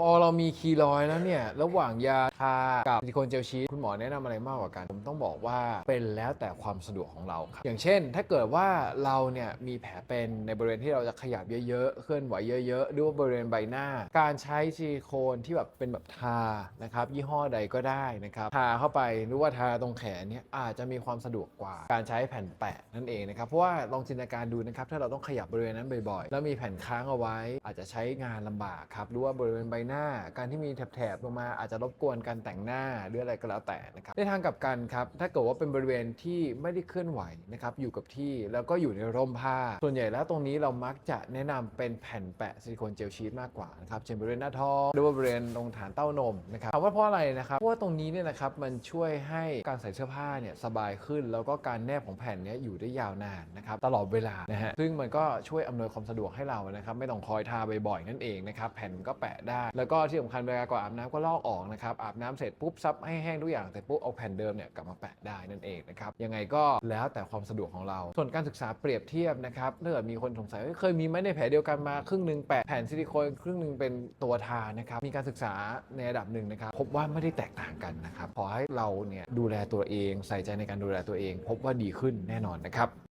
พอเรามีคีลอยแล้วเนี่ย ระหว่างยาทากับซิลิโคนเจลชีสคุณหมอแนะนำอะไรมากกว่ากัน ผมต้องบอกว่าเป็นแล้วแต่ความสะดวกของเราครับอย่างเช่น ถ้าเกิดว่าเราเนี่ยมีแผลเป็นในบริเวณที่เราจะขยับเยอะๆ เคลื่อนไหวเยอะๆ หรือว่าบริเวณใบหน้า การใช้ซิลิโคนที่แบบเป็นแบบทานะครับยี่ห้อใดก็ได้นะครับทาเข้าไปหรือว่าทาตรงแขนเนี่ยอาจจะมีความสะดวกกว่า การใช้แผ่นแปะนั่นเองนะครับเพราะว่าลองจินตนาการดูนะครับถ้าเราต้องขยับบริเวณนั้นบ่อยๆ แล้วมีแผ่นค้างเอาไว้ อาจจะใช้งานลำบากครับหรือว่าบริเวณใบหน้า การที่มีแถบๆลงมาอาจจะรบกวนการแต่งหน้าหรืออะไรก็แล้วแต่นะครับในทางกลับกันครับถ้าเกิดว่าเป็นบริเวณที่ไม่ได้เคลื่อนไหวนะครับอยู่กับที่แล้วก็อยู่ในร่มผ้า ส่วนใหญ่แล้วตรงนี้เรามักจะแนะนำเป็นแผ่นแปะซิลิโคนเจลชีทมากกว่านะครับเช่นบริเวณหน้าท้องหรือว่าบริเวณตรงฐานเต้านมนะครับถามว่าเพราะอะไรนะครับเพราะว่าตรงนี้เนี่ยนะครับมันช่วยให้การใส่เสื้อผ้าเนี่ยสบายขึ้น แล้วก็การแนบของแผ่นเนี้ยอยู่ได้ยาวนานนะครับตลอดเวลานะฮะซึ่งมันก็ช่วยอำนวยความสะดวกให้เรานะครับไม่ต้องคอยทาบ่อยๆนั่นเองนะครับแผ่นก็แปะได้แล้วก็ที่สำคัญเวลาก่อนอาบน้ำก็ลอกออกนะครับอาบน้ำเสร็จปุ๊บซับให้แห้งทุกอย่างเสร็จปุ๊บเอาแผ่นเดิมเนี่ยกลับมาแปะได้นั่นเองนะครับยังไงก็แล้วแต่ความสะดวกของเรา ส่วนการศึกษาเปรียบเทียบนะครับถ้าเกิดมีคนสงสัยว่าเคยมีไหมในแผลเดียวกันมาครึ่งหนึ่งแปะแผ่นซิลิโคนครึ่งหนึ่งเป็นตัวทานะครับมีการศึกษาในระดับหนึ่งนะครับพบว่าไม่ได้แตกต่างกันนะครับขอให้เราเนี่ยดูแลตัวเองใส่ใจในการดูแลตัวเอง พบว่าดีขึ้นแน่นอนนะครับ